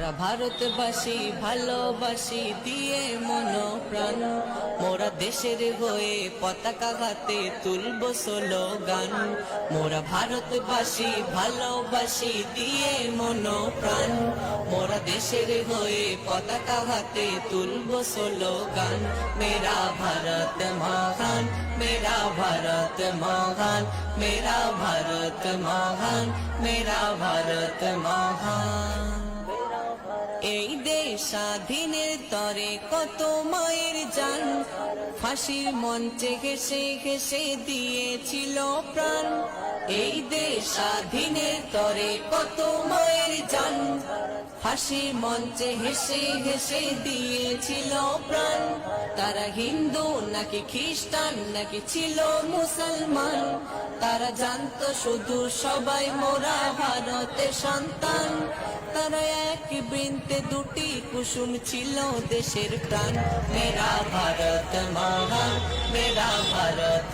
মোরা ভারতবাসী, ভালোবাসি, দিয়ে মন প্রাণ মোরা দেশের হয়ে পতাকা হাতে তুলব গান মোরা ভারতবাসী, ভালোবাসি, দিয়ে মন প্রাণ মোরা দেশের হয়ে পতাকা হাতে তুলব গান মেরা ভারত মহান, মেরা ভারত মহান, মেরা ভারত মহান, মেরা ভারত মহান। স্বাধীনের তরে কত মায়ের জান। ফাঁসির মঞ্চে ঘেসে ঘেসে দিয়েছিল প্রাণ। এই দেশ স্বাধীনের তরে কত মায়ের জান। ফাঁসির মঞ্চে হেসে হেসে দিয়েছিল প্রাণ। তারা হিন্দু, নাকি খ্রিস্টান, নাকি ছিল মুসলমান? তারা জানতো শুধু সবাই মোরা ভারতের সন্তান। তারা এক বৃন্তে দুটি কুসুম ছিল দেশের প্রাণ। মেরা ভারত মহান মেরা ভারত